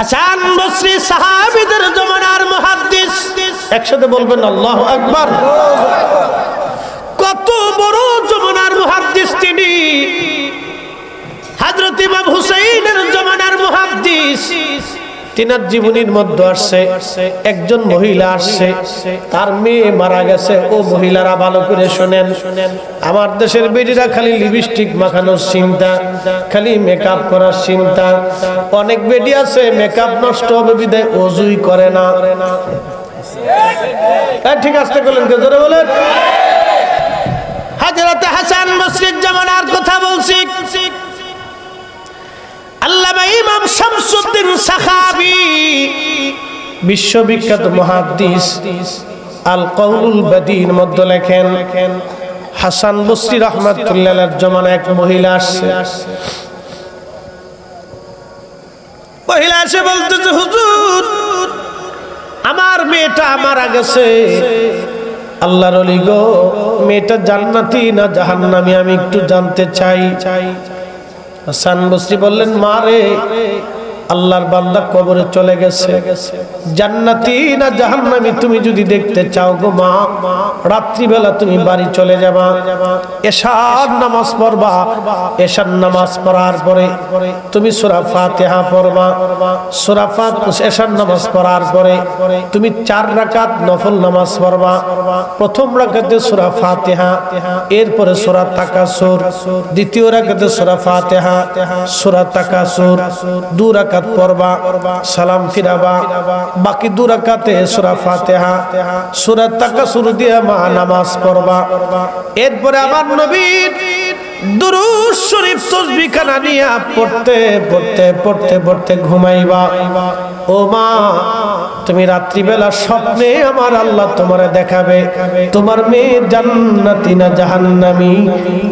হাসান বসরি সাহাবিদের জমানার মুহাদ্দিস। একসাথে বলবেন, আল্লাহ আকবার। কত বড় জমানার মুহাদ্দিস তিনি। হযরত ইমাম হুসাইনের জমানার মুহাদ্দিস। তিনার জীবনীর মধ্যে আসছে, একজন মহিলা আসছে, তার মেয়ে মারা গেছে। ও মহিলারা ভালো করে শোনেন। আমার দেশের বেডিরা খালি লিপস্টিক মাখানোর চিন্তা, খালি মেকআপ করার চিন্তা। অনেক বেডি আছে মেকআপ নষ্ট হবে বিদায়, অজুই করে না। ঠিক আসতে করলেন কে ধরে বলেন? হাজরতে হাসান বসরির জামানার কথা বলছি আল্লামা ইমাম শামসুদ্দিন সাখাবি। বিশ্ববিখ্যাত মহাদ্দিস আল কৌলুল বাদীর মধ্যে লেখেন, হাসান বসরি রহমাতুল্লাহ জমানা এক মহিলা আসছে। মহিলা এসে বলতেছে, হুজুর, আমার মেয়েটা মারা গেছে। আল্লাহর অলি গো, মেয়েটা জান্নাতি না জাহান্নামি আমি একটু জানতে চাই চাই চাই। হাসান বসরি বললেন মা রে আল্লাহর বান্দা কবরে চলে গেছে। জান্নাতি না জাহান্নামি তুমি যদি দেখতে চাও গো মা, রাত্রিবেলা তুমি বাড়ি চলে যাবা। এশার নামাজ পড়বা। এশার নামাজ পড়ার পরে তুমি সূরা ফাতিহা পড়বা। সূরা ফাতিহা এশার নামাজ পড়ার পরে তুমি চার রাকাত নফল নামাজ পড়বা। প্রথম রাকাতে সূরা ফাতিহা, এরপরে সূরা তাকাসুর দ্বিতীয় রাকাতে সূরা ফাতিহা, সূরা তাকাসুর দু রাকাত পড়বা, সালাম ফিরাবা। বাকি দু রাকাতে সূরা ফাতিহা, সূরা তাকাসুর দিয়ে মা নামাজ পড়বা। এরপরে আমার নবীর দুরুদ শরীফ তসবিহ খানা নিয়ে পড়তে পড়তে পড়তে পড়তে ঘুমাইবা। ও মা, তুমি রাত্রিবেলা স্বপ্নে আমার আল্লাহ তোমারে দেখাবে। তোমার মেয়ে জান্নাতি না জাহান্নামি?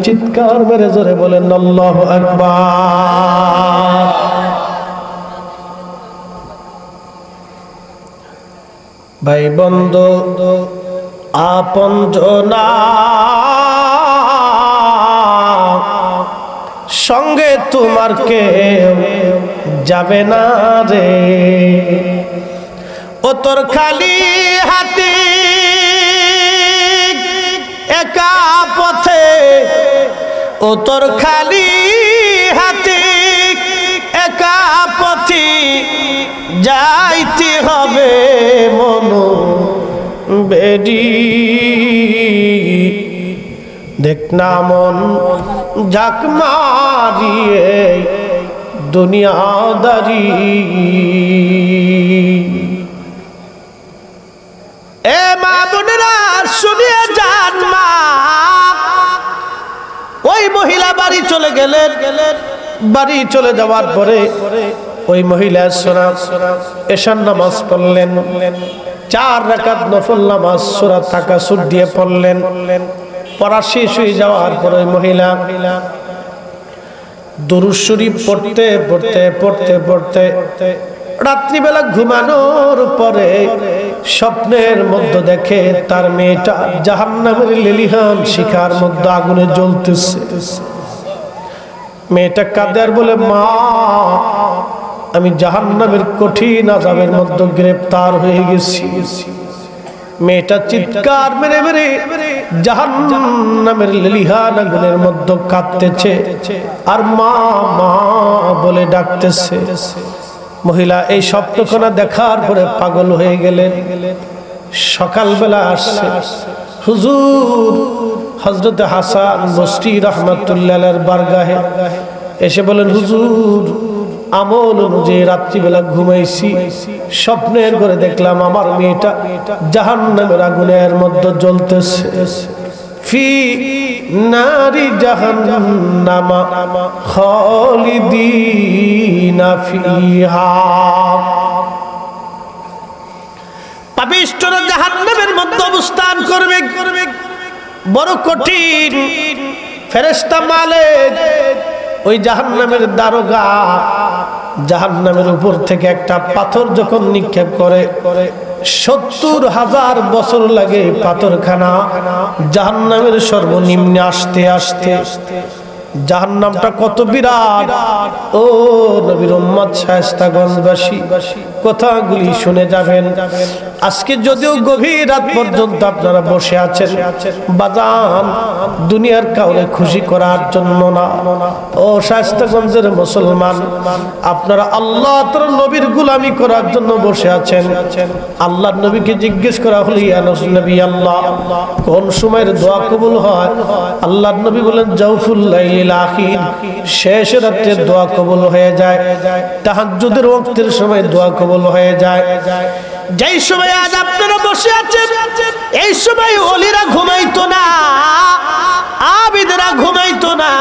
চিৎকার মেরে জোরে বলেন, আল্লাহু আকবার। ভাই বন্ধু, আপন সঙ্গে তোমার কে যাবে না রে। ও তোর খালি হাতি একা পথে, ও তোর খালি হাতে একা পথে যাইতে হবে মনো বেডি দেখ না মন যাক মারিয়ে দুনিয়াদারি। এ মা বোনেরা, শুনিয়ে যান মা। ওই মহিলা বাড়ি চলে গেলেন, বাড়ি চলে যাওয়ার পরে ওই মহিলা সোনা এশান নামাজ পড়লেন। চার রাকাত নফল নামাজ সোরা থাকা সুর দিয়ে পড়লেন। পড়া শেষ হয়ে যাওয়ার পর ওই মহিলা দুরুদ শরীফ পড়তে পড়তে পড়তে পড়তে রাত্রিবেলা ঘুমানোর পরে স্বপ্নের মধ্যে দেখে তার মেয়েটা জাহান্নামের লিলিহান শিখার মধ্যে আগুনে জ্বলতেছে। মেয়েটা কাদের বলে, মা আমি জাহান্নামের কঠিন আজাবের মধ্যে গ্রেপ্তার হয়ে গেছি। মেয়েটা চিৎকার মেরে মেরে জাহান্নামের লিলিহান আগুনের মধ্যে কাঁদতেছে আর মা মা বলে ডাকতেছে, মহিলা, এই সপ্তখানা দেখার পরে পাগল হয়ে গেলেন সকালবেলা আসছে। হুজুর হজরত হাসান বস্তি রহমতুল্লাহ বারগাহে এসে বলেন, হুজুর আমল অনুযায়ী রাত্রিবেলা ঘুমাইছি। স্বপ্নের করে দেখলাম আমার মেয়েটা জাহান নামের আগুনের মধ্যে জ্বলতেছে। ফি নারী জাহান্নামা খালিদিনা ফিহা। পাপিষ্টরা জাহান্নামের মধ্যে অবস্থান করবে। বড় কঠিন ফেরেশতা মালিক ওই জাহান্নামের দারোগা জাহান্নামের উপর থেকে একটা পাথর যখন নিক্ষেপ করে, সত্তর হাজার বছর লাগে পাথরখানা, জাহান্নামের সর্বনিম্নে আসতে আসতে জাহান্নামটা কত বিরাট। ও নবীর উম্মত, শায়স্তাগঞ্জবাসী, কথাগুলি শুনে যাবেন। আজকে যদিও গভীর রাত পর্যন্ত আপনারা বসে আছেন, বাজান দুনিয়ার কাউরে খুশি করার জন্য না। ও শায়স্তাগঞ্জের মুসলমান, আপনারা আল্লাহ তোর নবীর গুলামি করার জন্য বসে আছেন। আল্লাহর নবীকে জিজ্ঞেস করা হলো, ইয়া নবী আল্লাহ, কোন সময়ের দোয়া কবুল হয়? আল্লাহর নবী বলেন, জাউফুল লাইলিল শেষ রাতে দোয়া কবুল হয়ে যায়। তাহাজ্জুদের ওয়াক্তের সময় দোয়া কবুল হয়ে যায়। যেই সময় আজ আপনারা বসে আছেন, এই সময় ওলিরা ঘুমাইতো না, আবিদরা ঘুমাইতো না।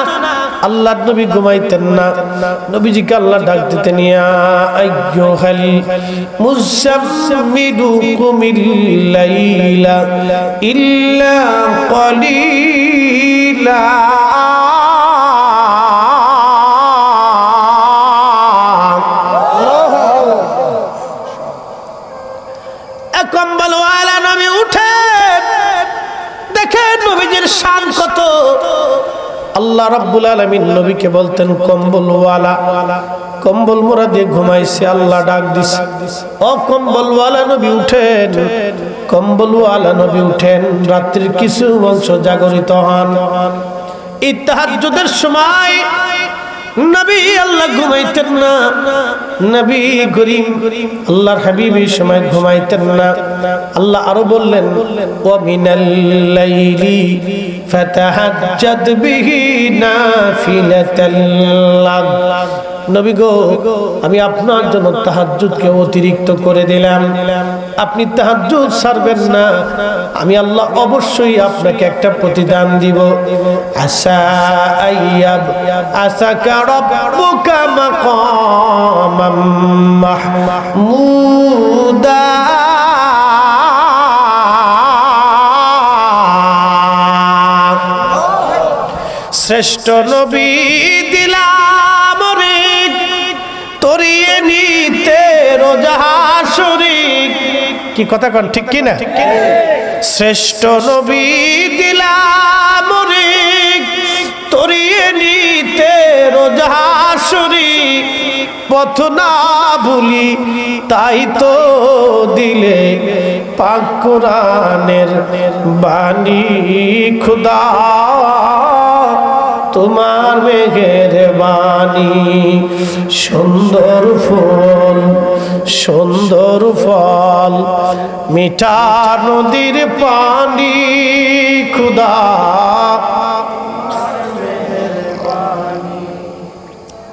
আল্লাহর নবী ঘুমাইতেন না। নবীজিকে আল্লাহ ডাক দিতেন আইয়ুহাল মুসাম্মিদু কুমিল লাইলা ইল্লা কলিলা শান কত? আল্লাহ রাব্বুল আলামিন নবীকে বলতেন কম্বলওয়ালা কম্বল মোরা দিয়ে ঘুমাইছে, আল্লাহ ডাক দিছে। ও কম্বলওয়ালা নবী, উঠেন। কম্বলওয়ালা নবী উঠেন, রাত্রির কিছু অংশ জাগরিত হন। এই তাহাজ্জুদের সময় নবী আল্লাহ ঘুমাইতেন না। নবী গরিম আল্লাহর হাবিব এই সময় ঘুমাইতেন না। আল্লাহ আরও বললেন ও মিনাল লাইলি ফাতাহাজ্জাদ বিহি নাফিলাতাল লাক নবী গো, আমি আপনার জন্য তাহাজ্জুদকে অতিরিক্ত করে দিলাম। আপনি তাহাজ্জুদ ছাড়বেন না। আমি আল্লাহ অবশ্যই আপনাকে একটা প্রতিদান দিব। আশা আইয়াব আশা কারব্বুকা মাকামাম মাহমুদা। শ্রেষ্ঠ নবী দিলাম। নিতে রোজাহাসরিক কি কথা কন ঠিক কি না? শ্রেষ্ঠ নবী দিলাম তরিয়ে নিতে রোজাহাসরিক পথ না ভুলি তাই তো দিলে পাক কোরআনের বাণী। খুদা তোমার মেঘের বাণী। সুন্দর ফুল সুন্দর ফল, মিঠা নদীর পানি খুদা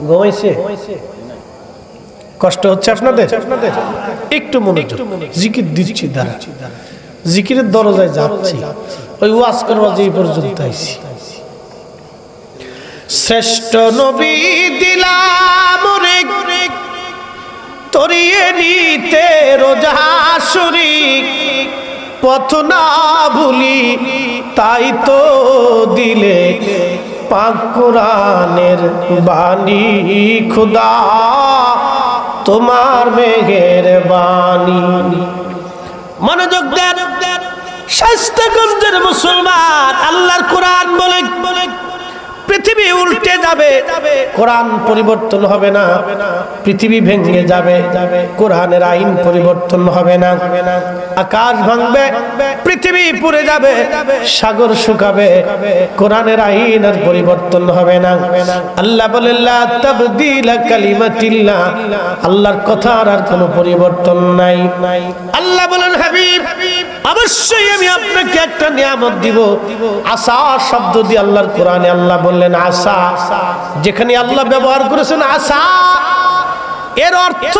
ঘুমাইছে? কষ্ট হচ্ছে আপনাদের? একটু মনোযোগ। জিকির দিচ্ছি দ্বারা জিকিরের দরজায় যাচ্ছি। ওই ওয়াজ করবার যে পর্যন্ত আইছি। শ্রেষ্ঠ নবী দিলাম রে তরিয়ে নিতে রোজাসুরি পথ না ভুলি তাই তো দিলে পাক কোরআনের বাণী। খুদা, তোমার মেঘের বাণী মনোযোগ দেন স্বাস্থ্যগঞ্জের মুসলমান, আল্লাহর কোরআন বলে বলে পৃথিবী উল্টে যাবে, কোরআন পরিবর্তন হবে না, পৃথিবী ভেঙে যাবে, কোরআনের আইন পরিবর্তন হবে না। আকাশ ভাঙবে, পৃথিবী পুড়ে যাবে, সাগর শুকাবে, কোরআনের আইন আর পরিবর্তন হবে না। আল্লাহ বলে আল্লাহর কথার আর কোনো পরিবর্তন নাই। আল্লাহ বলেন, হাবিব, অবশ্যই আমি আপনাকে একটা নিয়ামত দিব। আশা শব্দ দিয়ে আল্লাহর কোরআনে আল্লাহ বললেন, আশা, যেখানে আল্লাহ ব্যবহার করেছেন আশা, এর অর্থ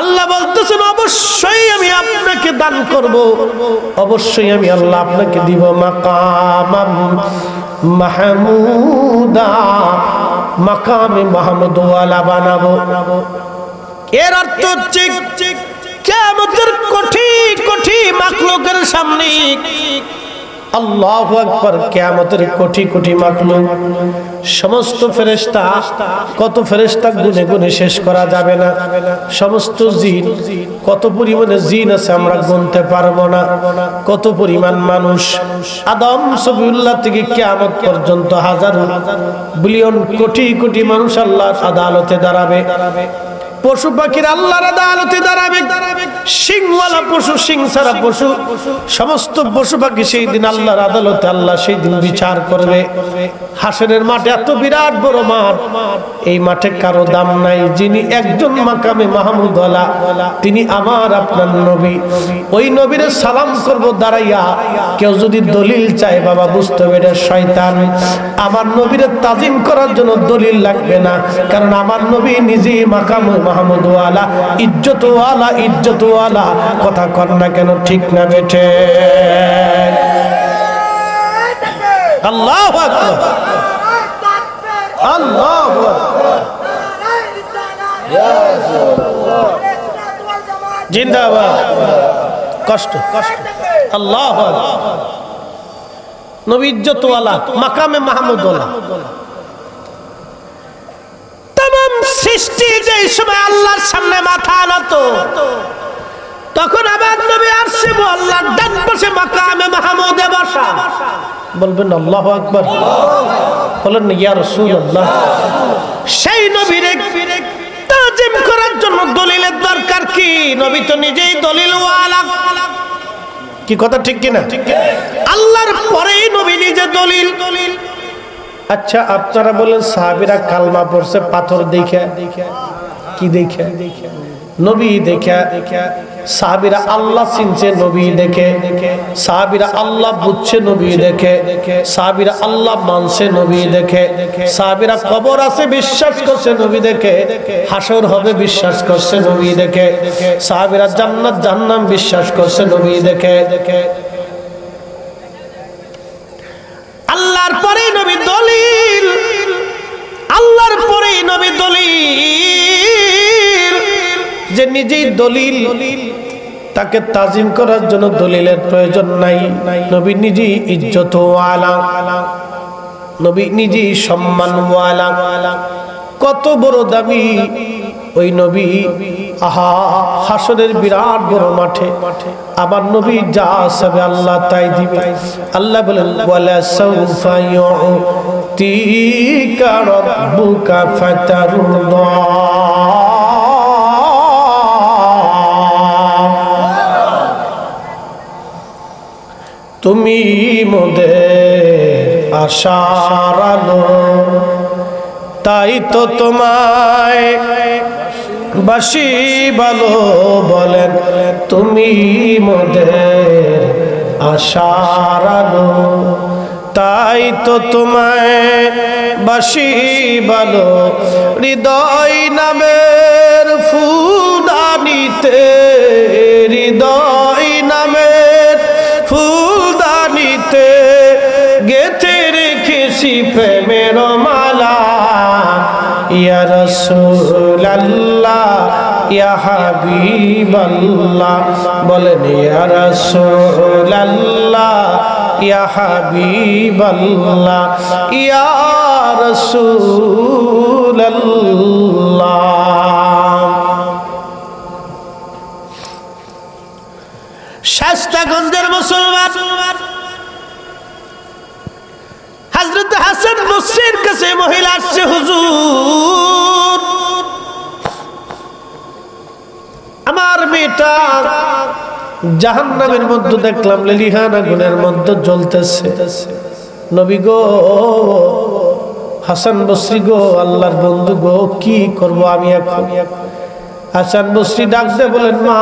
আল্লাহ বলতেছেন, অবশ্যই আমি আপনাকে দান করব, অবশ্যই আমি আল্লাহ আপনাকে দিব মাকাম মাহমুদা, মাকামে মাহমুদ ওয়ালা বানাবো। এর অর্থ হচ্ছে কেমতের কঠি কঠি মাকলুকের সামনে আল্লাহ আকবার কেমতের কোটি কোটি মাকলুক। সমস্ত ফেরেস্তা কত ফেরেস্তা গুনে গুনে শেষ করা যাবে না। সমস্ত জিন, কত পরিমাণে জিন আছে আমরা গুনতে পারব না। কত পরিমাণ মানুষ। আদম সবিউল্লাহ থেকে কেয়ামত পর্যন্ত হাজার বিলিয়ন কোটি কোটি মানুষ আল্লাহর আদালতে দাঁড়াবে। পশু পাখির আল্লাহর আদালতে দাঁড়াবে। সিংওয়ালা পশু সিং ছাড়া পশু। সমস্ত পশু পাখি সেই দিন আল্লাহর আদালতে আল্লাহ সেই দিন বিচার করবে। হাসনের মাঠে এত বিরাট বড় মাঠ। এই মাঠে কারও দাম নাই। যিনি একজন মাকামে মাহমুদ তিনি আমার আপনার নবী। ওই নবীরে সালাম করব দাঁড়াইয়া, কেউ যদি দলিল চায়, বাবা বুঝতে হবে এটা শয়তান। আমার নবীরে তাজিম করার জন্য দলিল লাগবে না। কারণ আমার নবী নিজেই মাকাম মাহমুদ ওয়ালা ইজ্জত ওয়ালা ইজ্জত ওয়ালা কথা কর না কেন, ঠিক না বেঠে। আল্লাহ আল্লাহ জিন্দাবাদ। কষ্ট কষ্ট। আল্লাহ নবী ইজ্জতওয়ালা মাকামে মাহমুদওয়ালা। সৃষ্টি যে সময় আল্লাহর সামনে মাথা নত তখন আবার নবী আসছে আল্লাহর ডান পাশে মাকামে মাহমুদে বসা। বলবেন আল্লাহ আকবার। বলেন ইয়া রাসূলুল্লাহ। সেই নবীরে তাজিম করার জন্য দলিলের দরকার কি? নবী তো নিজেই দলিল ওয়ালা কি কথা ঠিক কিনা? আল্লাহর পরেই নবী নিজে দলিল দলিল। আচ্ছা আপনারা বলেন সাহাবিরা কালমা পড়ছে, পাথর দেখে। কি দেখে? নবী দেখে। সাহাবিরা আল্লাহ চিনছে, নবী দেখে। সাহাবিরা আল্লাহ বুঝছে, নবী দেখে। সাহাবিরা আল্লাহ মানছে, নবী দেখে। সাহাবিরা কবর আছে, বিশ্বাস করছে, নবী দেখে। হাসর হবে, বিশ্বাস করছে, নবী দেখে। সাহাবিরা জান্নাত জান্নাম বিশ্বাস করছে, নবী দেখে দেখে। আল্লাহর পরে নবী দলিল। আল্লাহর পরে নবী দলিল। যে নিজেই দলিল, তাকে তাজিম করার জন্য দলিলের প্রয়োজন নাই। নবী নিজেই ইজ্জত ওয়ালা নবী নিজেই সম্মান ওয়ালা কত বড় দামি ওই নবী, আহা, হাসরের বিরাট বড় মাঠে। আমার নবী যা সবে আল্লাহ তাই দিবে। আল্লাহ বলেন সাউফা ইউতিকা রাব্বুকা ফাতারদা তুমি মোদের আশার আলো, তাই তো তোমায় বাসি ভালো বলেন, তুমি মোদের আশার আলো, তাই তো তোমায় বাসি ভালো হৃদয় নামের ফুদানিতে হৃদয় নামের ফুলদানিতে গেথে রেখেছি প্রেমের মালা। ইয়া রাসূলুল্লাহ ইয়া বলেন, ইয়া রাসূলুল্লাহ, ইয়া হাবিবাল্লাহ, ইয়া শাস্তাগঞ্জের মুসলমান হজরত হাসান বসির কাছে মহিলা আসছে, হুজুর। আমার মেয়েটা জাহান্নামের মধ্যে দেখলাম লেলিহান আগুনের মধ্যে জ্বলতেছে। নবী গো, হাসান বসরি গো, আল্লাহর বন্ধু গো, কি করব আমি এখন? হাসান বসরি ডাকতে বলেন, মা,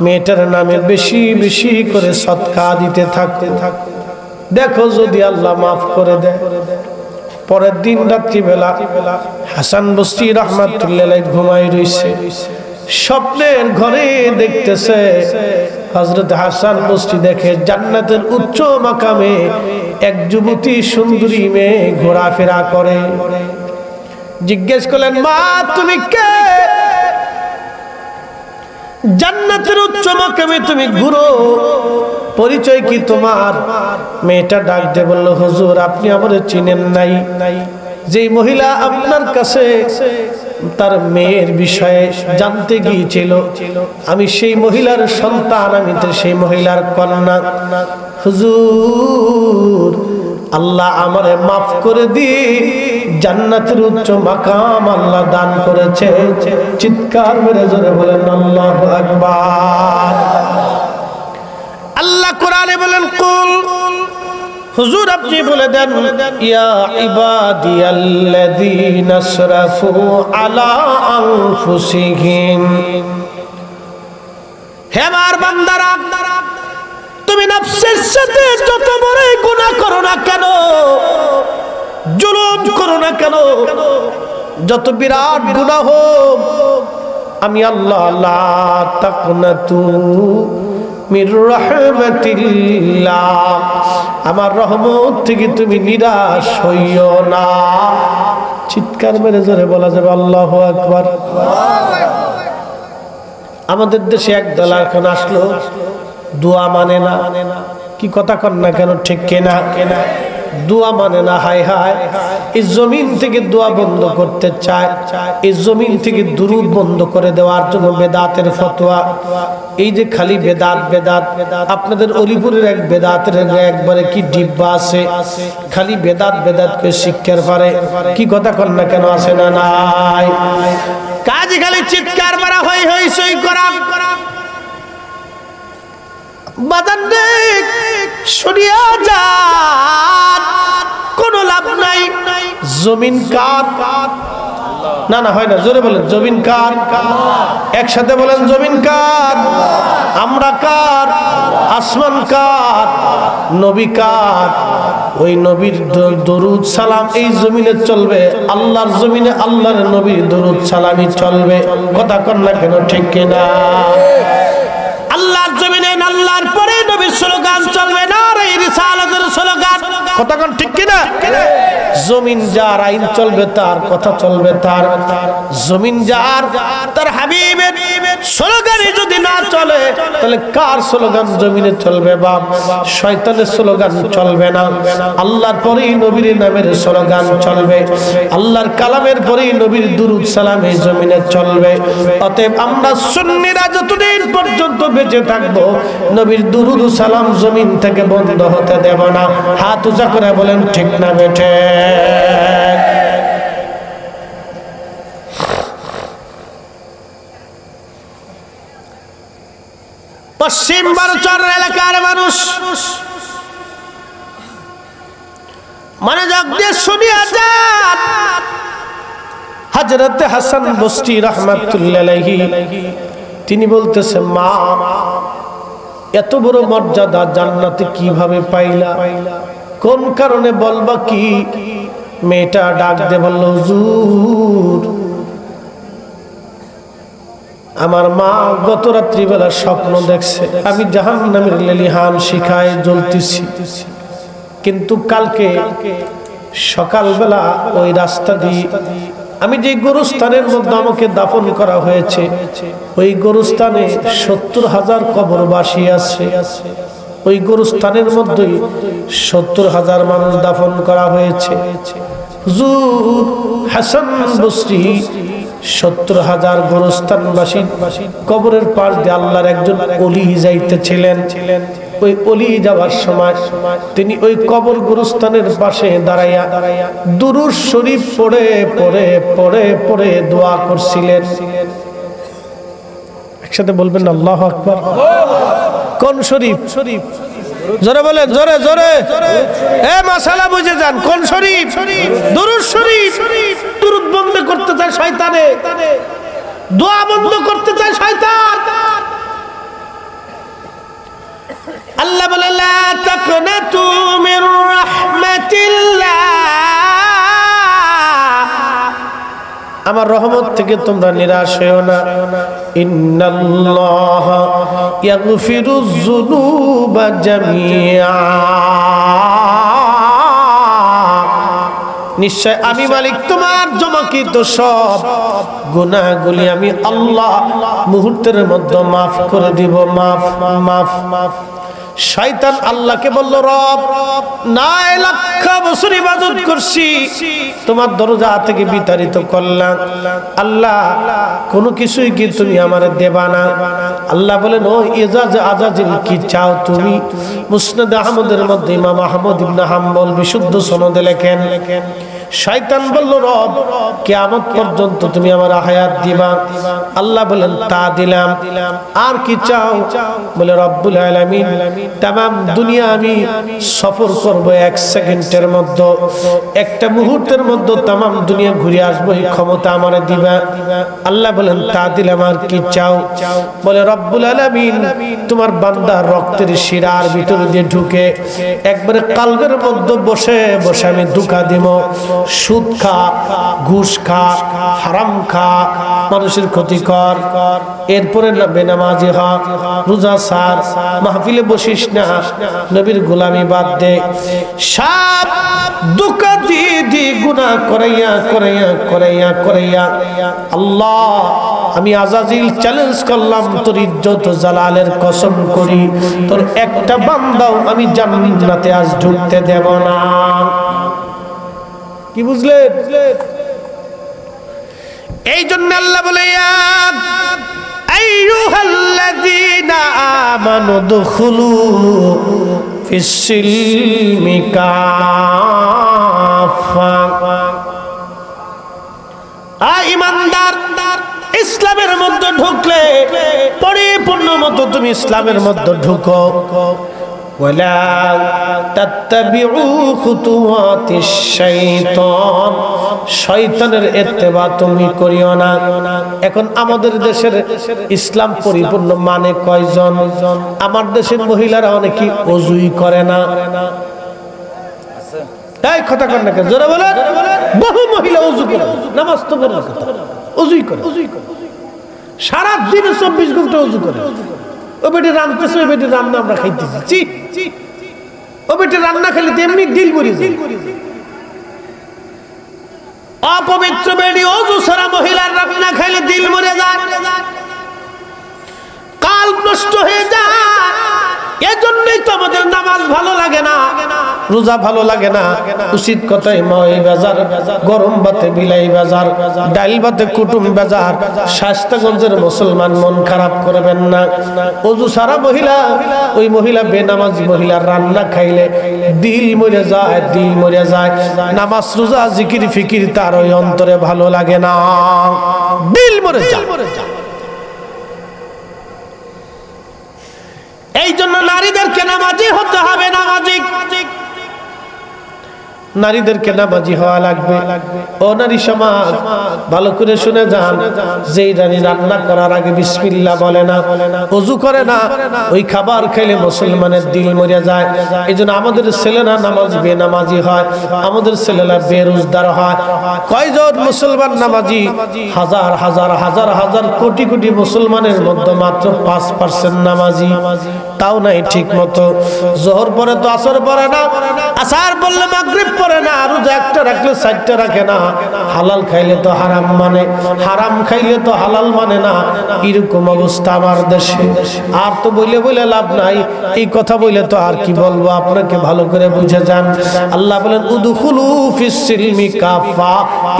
মেয়েটার নামে বেশি বেশি করে সৎকা দিতে থাকতে থাক। দেখো যদি আল্লাহ মাফ করে দেয়। পরের দিন রাত্রিবেলা হাসান বস্তি রহমাতুল্লাহ ঘুমাই রইছে। স্বপ্নের ঘরে দেখতেছে হজরত হাসান বস্তি দেখে জান্নাতের উচ্চ মাকামে এক যুবতী সুন্দরী মেয়ে ঘোরাফেরা করে। জিজ্ঞেস করলেন, মা, তুমি কে? জান্নাতের উচ্চ মাকামে তুমি ঘুরো। পরিচয় কি তোমার? মেয়েটা ডাক দিয়ে বলল, হুজুর, আপনি আমার চিনেন নাই। যেই মহিলা আপনার কাছে তার মেয়ের বিষয়ে জানতে গিয়েছিল। আমি সেই মহিলার সন্তান, আমি সেই মহিলার কন্যা। হুজুর, আল্লাহ আমারে মাফ করে দিয়ে জান্নাতের উচ্চ মাকাম আল্লাহ দান করেছে। চিৎকার মেরে জোরে বলেন, আল্লাহ আল্লাহ কোরআনে বলেন, কুল হুজুর আপনি বলে দেন, ইয়া আলা তুমি যত বড় গুনাহ করো না কেন, জুলুম করো না কেন, যত বিরাট গুনাহ হোক, আমি আল্লাহ আল্লাহ তাকনাতু আমার রহমত থেকে তুমি নিরাশ হইও না। চিৎকার মেরে জোরে বলা যাবে, আল্লাহ একবার আমাদের দেশে এক দল এখন আসলো, দোয়া মানে না। কি কথা কর না কেন, ঠিক কেনা কেনা? দোয়া মানে না হাই হাই এই জমিন থেকে দোয়া বন্ধ করতে চায়। এই জমিন থেকে দুরুদ বন্ধ করে দেওয়ার জন্য বেদাতের ফতোয়া। এই যে খালি বেদাত বেদাত। আপনাদের অলিপুরের এক বেদাতের একবারে কি ডিব্বা আছে? খালি বেদাত বেদাত করে শিক্ষার পারে কি কথা কর না কেন? আসে না নাই। কাজ খালি চিৎকার মারা, হই হই, সই করা। বাজার লাভ নাই। জমিন কার? না না, হয় না, জোরে বলেন, জমিন কার? একসাথে বলেন, জমিন কার? আমরা কার? আসমান কার? নবী কার? ওই নবীর দরুদ সালাম এই জমিনে চলবে। আল্লাহর জমিনে আল্লাহর নবীর দরুদ সালামই চলবে। কথা না কেন, ঠিক কিনা? আল্লাহর জমিনে আল্লাহর পরে নবীর স্লোগান চলবে না আর এই রিসালাতের স্লোগান? কতক্ষণ ঠিক কিনা? জমিন যার আইন চলবে তার কথা চলবে তার। জমিন যার, তার হাবিবের স্লোগানে যদি না চলে, তাহলে কার স্লোগান জমিনে চলবে বাপ? শয়তানের স্লোগান চলবে না। আল্লাহর পরেই নবীর নামের স্লোগান চলবে। আল্লাহর কালামের পরেই নবীর দুরুদ সালাম জমিনে চলবে। অতএব আমরা সুন্নিরা যতদিন পর্যন্ত বেঁচে থাকব, নবীর দুরুদ সালাম জমিন থেকে বন্ধ হতে দেব না। হাত উঁচা করে বলেন, ঠিক না বেঠে। পশ্চিম বারোচর এলাকার মানুষ মানে দিয়ে শুনিয়া যান। হজরত হাসান বস্তি রহমতুল্লাহি তিনি বলতেছে, মা, এত বড় মর্যাদা জান্নাতে কীভাবে পাইলা পাইলা? কোন কারণে বলবা কি? মেয়েটা ডাক দে বলল, হুজুর, আমার মা গত রাত্রিবেলা স্বপ্ন দেখছে। আমি জাহান নামের লেলিহান শিখায় জ্বলতেছি। কিন্তু কালকে সকালবেলা ওই রাস্তা দিয়ে আমি যে গরুস্থানের মধ্যে আমাকে দাফন করা হয়েছে, ওই গরুস্থানে সত্তর হাজার কবরবাসী আছে। ওই গরুস্থানের মধ্যেই সত্তর হাজার মানুষ দাফন করা হয়েছে। হাসান বসরি, সত্তর হাজার গোরস্থানবাসী কবরের পাশ দিয়ে আল্লাহর একজন অলি যাইতেছিলেন। ওই অলি যাওয়ার সময় তিনি ওই কবর গুরুস্থানের পাশে দাঁড়াইয়া দুরুর শরীফ পড়ে পড়ে পড়ে পড়ে দোয়া করছিলেন। একসাথে বলবেন আল্লাহ আকবর। কোন শরীফ? শরীফ জোরে বলেন, জোরে জোরে। এ মাসালা বুঝে যান, কোন শরীফ? দুরুদ শরীফ। দুরুদ বন্ধ করতে চায় শয়তানে। দোয়া বন্ধ করতে চায় শয়তান। আল্লাহ বলে, লা তাকনাতু মির রাহমাতিল্লাহ। আমার রহমত থেকে তোমরা নিরাশ হয়েও না। ইন্নাল্লাহ ইয়াগফিরুজ যুনুবা জামিআ। নিশ্চয় আমি মালিক, তোমার জমাকৃত সব গুনাহগুলি আমি আল্লাহ মুহূর্তের মধ্যে মাফ করে দিব, মাফ মাফ মাফ। শয়তান আল্লাহকে বলল, রব না লক্ষ বছর ইবাদত করছি। তোমার দরজা থেকে বিতাড়িত করলাম। আল্লাহ, কোনো কিছুই কি তুমি আমার দেবা না? আল্লাহ বলেন ও এজাজ আজাজিল কি চাও তুমি? মুসনাদ আহমদের মধ্যে ইমাম আহমদ ইবনে হাম্বল বিশুদ্ধ সনদে লেখেন শয়তান বলল, রব, কিয়ামত পর্যন্ত তুমি আমার হায়াত দিবা। আল্লাহ বলেন তা দিলাম। আর কি চাও? বলে, রব্বুল আলামিন, তামাম দুনিয়া আমি সফর করব এক সেকেন্ডের মধ্যে। একটা মুহূর্তের মধ্যে তামাম দুনিয়া ঘুরে আসব, এই ক্ষমতা আমার দিবা। আল্লাহ বলেন তা দিলাম, আর কি চাও? বলে, রব্বুল আলামিন, তোমার বান্দা রক্তের শিরার ভিতরে দিয়ে ঢুকে একবারে কালবের মধ্যে বসে বসে আমি দুকা দিব সুদ খা ঘুষ খা হারাম খা মানুষের ক্ষতি কর এরপরে বেনামাজি হ রোজা সার, মাহফিলে বসিস না, নবীর গোলামি বাদ দে। সাপ গুনাহ করাইয়া করাইয়া করাইয়া করাইয়া। আল্লাহ, আমি আজাজিল চ্যালেঞ্জ করলাম, তোর ইজ্জত জালালের কসম করি। তোর একটা বান্দাও আমি জান্নাতে আজ ঢুকতে দেব না। কি বুঝলে? এই জন্য আল্লাহ বলে ইসলামের মধ্যে ঢুকলে পরিপূর্ণ মতো তুমি ইসলামের মধ্যে ঢুকো। ولا تتبعوا خطوات الشيطان শয়তানের ইত্তেবা তুমি করিও না এখন আমাদের দেশের ইসলাম পরিপূর্ণ মানে কয়জন আমার দেশের মহিলারা অনেকে অজুই করে না এই কথা কর না কেন জোরে বলে বহু মহিলা অজু করে নামাজ তো পড়ে না কথা অজুই করে সারা দিনে চব্বিশ ঘন্টা অজু করে ও বেটি রান্নতেছে ওই বেটি রান্না আমরা খাইতেছি চি ও বেটি রান্না খেলে তো দিল করি অপবিত্র বেড়ি অজু সারা মহিলার রান্না খাইলে দিল মরে যায়। কাল নষ্ট হয়ে যায়। এজন্যই তো আমাদের নামাজ ভালো লাগে না, রোজা ভালো লাগে না। উচিত কথাই ময় বাজার, গরম বাতে বিলাই বাজার, ডাইল বাতে কুটুম বাজার শাস্তাগঞ্জের মুসলমান মন খারাপ করবেন না। অজু সারা মহিলা, ওই মহিলা বেনামাজি মহিলা রান্না খাইলে দিল মরে যায়, দিল মরে যায়। নামাজ, রোজা, জিকির, ফিকির তার ওই অন্তরে ভালো লাগে না। দিল মরে যায়। এই জন্য নারীদেরকে নামাজি হতে হবে নামাজি নারীদেরকে নামাজি হওয়া লাগবে। ও নারী সমাজ, ভালো করে শুনে যান। যেই নারী রান্না করার আগে বিসমিল্লা বলে না, অজু করে না, ওই খাবার খেলে মুসলমানের দিল মরে যায়। এই আমাদের ছেলেরা নামাজ বেনামাজি হয়, আমাদের ছেলেরা বেরোজগার হয়। কয়জন মুসলমান নামাজি? হাজার হাজার হাজার হাজার, কোটি কোটি মুসলমানের মধ্যে মাত্র পাঁচ পার্সেন্ট নামাজি। তাও নাই ঠিক মতো। জোহর পরে তো আসর পরে না, আসার বললে মাগরিব পরে না রোজা একটা রাখলে চারটা রাখে না। হালাল খাইলে তো হারাম মানে হারাম খাইলে তো হালাল মানে না। এরকম অবস্থা আমার দেশে। আর তো বইলে বলে লাভ নাই, এই কথা বইলে তো আর কি বলব, আপনাকে ভালো করে বুঝে যান। আল্লাহ বলেন, উদুখুলু ফিসিলমি কাফা।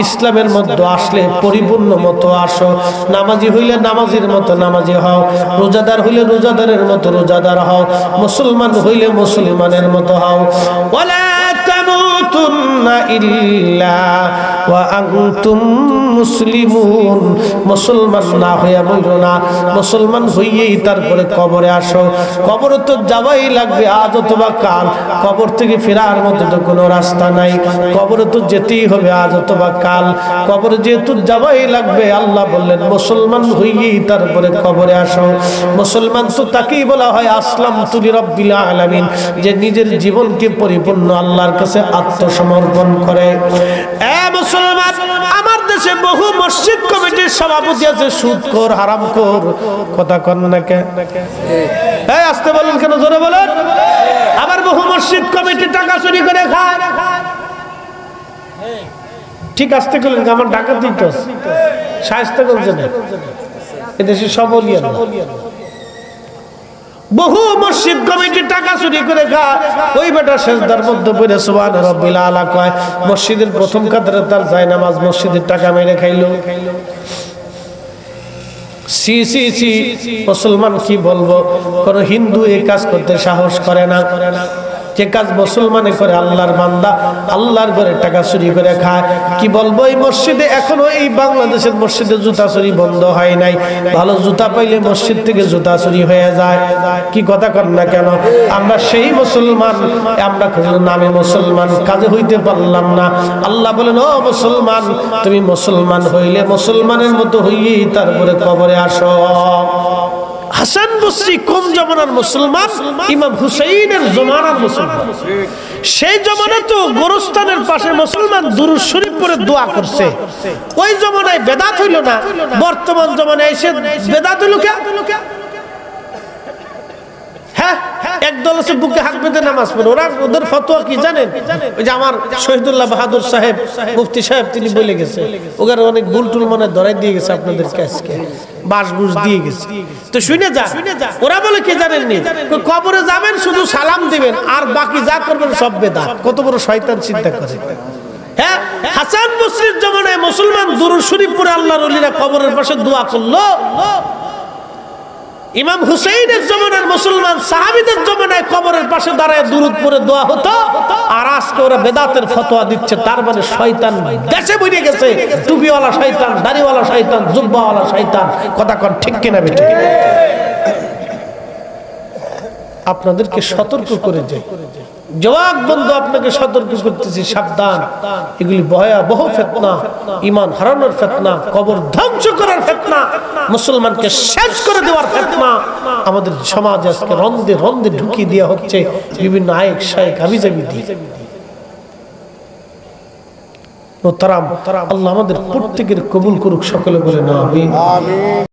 ইসলামের মধ্যে আসলে পরিপূর্ণ মতো আসো। নামাজি হইলে নামাজির মতো নামাজি হও। রোজাদার হইলে রোজাদারের মতো রোজাদার হও মুসলমান হইলে মুসলমানের মতো হও। ওয়ালা তামুতুন্না ইল্লা ওয়া আনতুম মুসলিমুন। মুসলমান না হইয়া বইরো না। মুসলমান হইয়েই তারপরে কবরে আসো। কবরে তো যাওয়াই লাগবে কাল। কবর থেকে ফেরার মতো তো কোনো রাস্তা নাই। কবরে তো যেতেই হবে কাল। কবরে যেহেতু যাওয়াই লাগবে, আল্লাহ বললেন, মুসলমান হইয়েই তারপরে কবরে আসো। মুসলমান তো তাকেই বলা হয়, আসলাম তুলি রব্বিল আলামিন। যে নিজের জীবনকে পরিপূর্ণ আল্লাহর কাছে আত্মসমর্পণ করে। এ মুসলমান, আমার দেশে বহু মসজিদ কমিটির সভাপতি আছে সুদখোর কর কথা কন না কে এই, আসতে বলেন কেন, জোরে বলেন। আবার বহু মসজিদ কমিটি টাকা চুরি করে খায়। ঠিক আসতে করলেন আমার ডাকাতি তো। সাহায্য করছে না এদেশে সব অলিয়া না। বহু মসজিদ কমিটি টাকা চুরি করে খায় ওই বেটা শেষদার মধ্যে পড়ে রব্বিল আলা কয়, মসজিদের প্রথম কাতারে তার যায় নামাজ মসজিদের টাকা মেরে খাইলো। সি সি সি, মুসলমান কি বলব? কোন হিন্দু এই কাজ করতে সাহস করে না। যে কাজ মুসলমানে করে, আল্লাহর বান্দা আল্লাহর ঘরে টাকা চুরি করে খায়। কি বলব, এই মসজিদে এখনও এই বাংলাদেশের মসজিদে জুতা চুরি বন্ধ হয় নাই। ভালো জুতা পাইলে মসজিদ থেকে জুতা চুরি হয়ে যায়। কি কথা কর না কেন? আমরা সেই মুসলমান, আমরা নামে মুসলমান, কাজে হইতে পারলাম না। আল্লাহ বলেন, ও মুসলমান, তুমি মুসলমান হইলে মুসলমানের মতো হইয়েই তারপরে কবরে আসো। হাসান বসরি কোন জমানার মুসলমান, ইমাম হুসাইনের জমানার মুসলমান। সেই জমানা তো গোরস্থানের পাশে মুসলমান দুরু শরীফ পরে দোয়া করছে। ওই জমানায় বেদাত হইল না, বর্তমান জমানায় এসে বেদাত হইল কে? হ্যাঁ? একদল আছে, বুকে হাত বেঁধে নামাজ পড়ে। ওরা ওদের ফতোয়া কি জানেন? ওই যে আমার শহীদুল্লাহ বাহাদুর সাহেব, মুফতি সাহেব, তিনি বলে গেছে ওখানে অনেক ভুল টুল মনে ধরাই দিয়ে গেছে আপনাদের কাছকে দিয়ে গেছে। তো শুনে যা, ওরা বলে কি জানেননি? কবরে যাবেন, শুধু সালাম দিবেন, আর বাকি যা করবেন সব বেদা কত বড় শয়তান চিন্তা করে। হ্যাঁ হাসান বসরির জমানায় মুসলমান দুরুদ শরীফ পড়ে আল্লাহর কবরের পাশে দোয়া করল। ইমাম হুসেইনের জমানার মুসলমান সাহাবিদের জমানায় কবরের পাশে দাঁড়ায় দূরত পরে দোয়া হতো, আর আজকে ওরা বেদাতের ফতোয়া দিচ্ছে, তার মানে শয়তান দেশে বইরে গেছে। টুপিওয়ালা শয়তান, দাড়িওয়ালা শয়তান, জুব্বাওয়ালা শয়তান, কথা কন ঠিক কিনা বেঠিক? আপনাদেরকে সতর্ক করে যাই জবাব বন্ধু, আপনাকে সতর্ক করতেছি, সাবধান। এগুলি ভয়াবহ ফেতনা ইমান হারানোর ফেতনা, কবর ধ্বংস করার ফেতনা, মুসলমানকে শেষ করে দেওয়ার ফেতনা। আমাদের সমাজ আজকে রন্দে রন্দে ঢুকিয়ে দেওয়া হচ্ছে বিভিন্ন আয়েক, শায়েক, হাবিজাবি দিয়ে। মোহতারাম, আল্লাহ আমাদের প্রত্যেকের কবুল করুক, সকলে বলে না